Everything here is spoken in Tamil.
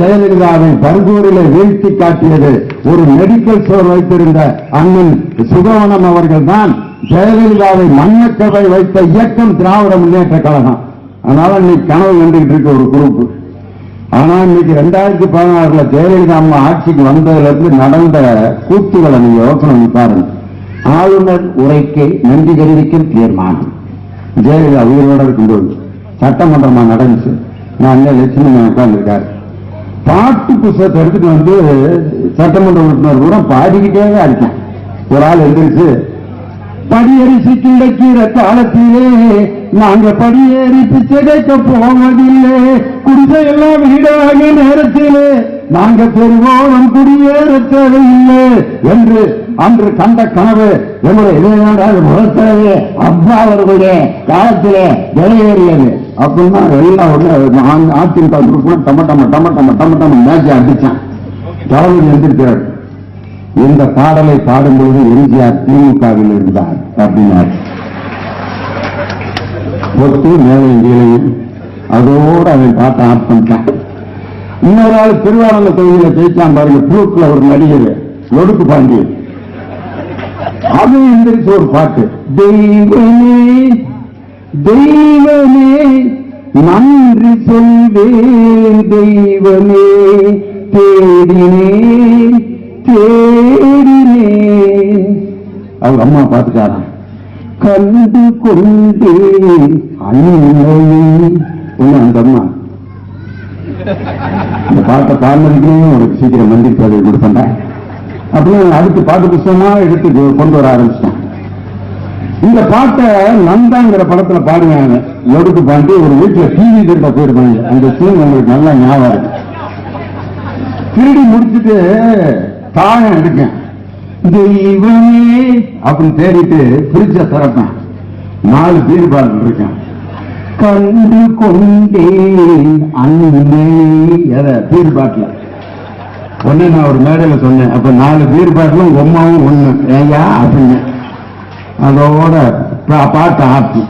ஜெயலலிதாவை பர்கூரிலே வீழ்த்தி காட்டியது ஒரு மெடிக்கல் ஸ்டோர் வைத்திருந்த அண்ணன் சுகவனம் அவர்கள் தான் ஜெயலலிதாவை மன்னக்கவை வைத்த இயக்கம் திராவிட முன்னேற்ற கழகம். அதனால இன்னைக்கு கனவு கண்டுகிட்டு இருக்க ஒரு குரூப் ஆனா இன்னைக்கு ரெண்டாயிரத்தி பதினாறுல ஜெயலலிதா அம்மா ஆட்சிக்கு வந்ததுல இருந்து நடந்த கூத்துகளை நீங்க யோசனை பாருங்க. ஆளுநர் உரைக்கு நன்றி தெரிவிக்கும் தீர்மானம். ஜெயலலிதா உயிரோட இருக்கும்போது சட்டமன்றமா நடந்துச்சு. நான் லட்சுமி உட்கார்ந்துருக்காரு. பாட்டு புஸ்தகத்தை எடுத்துட்டு வந்து சட்டமன்ற உறுப்பினர் கூட பாடிக்கிட்டே தான் இருக்கேன். ஒரு ஆள் எழுந்திருச்சு படியரிசி கிழக்கிற காலத்திலே நாங்க படியேறி பிச்சைக்க போவதில்லை. குடிசையெல்லாம் வீடாக நேரத்திலே நாங்க பெருவோம் குடியேற தேவையில்லை என்று அன்று கண்ட கனவு என்னுடைய இளைஞராக முகத்தரவே அப்பா அவர்களுடைய காலத்திலே வெளியேறியது. அப்படின்னா எல்லாம் ஒண்ணு அதிமுக குரூப் டம டம டம டம டம டம மேட்ச் அடிச்சான். தளபதி எந்திரிக்கிறார் இந்த பாடலை பாடும்போது எம்ஜிஆர் திமுகவில் இருந்தார் அப்படின்னார். ஒத்து மேலே கீழையும். அதோடு அவன் பாட்டை ஆட் பண்ணிட்டான். இன்னொரு ஆள் திருவாரங்க தொகுதியில ஜெயிச்சான் பாருங்க புழுக்குல ஒரு நடிகர் ஒடுக்கு பாண்டி அது எந்திரிச்சு ஒரு பாட்டு. தெய்வமே தெய்வமே நன்றி சொல்வேன் தெய்வமே. தேடினேன் தேடினேன். அவங்க அம்மா பார்த்துட்டாராம் கண்டு கொண்டேன் அன்னையை ஒண்ணு அந்த அம்மா. இந்த பாட்டை பாடினதுக்கே உனக்கு சீக்கிரம் மந்திரி பதவி கொடுப்பேன். அப்படின்னு அடுத்து பாட்டு புத்தகமா எடுத்து கொண்டு வர ஆரம்பிச்சிட்டேன். இந்த பாட்டை நந்தாங்கிற படத்துல பாடுவாங்க எடுத்து பாண்டி ஒரு வீட்டுல டிவி திருட போயிருப்பாங்க. அந்த சீன் உங்களுக்கு நல்லா ஞாபகம் இருக்கு. திருடி முடிச்சுட்டு தாயம் எடுக்கேன் தெய்வமே அப்படின்னு தேடிட்டு பிரிச்ச திறப்பேன். நாலு பேர் பாடல் இருக்கேன். கண்டு கொண்டேன் அன்னை எதை பீர் பாட்டில். ஒன்னு நான் ஒரு மேடையில் சொன்னேன். அப்ப நாலு பீர் பாட்டிலும் உமாவும் ஒண்ணு. ஏயா அப்படின்னு. அதோட பா- பாட்டு ஆப்பு.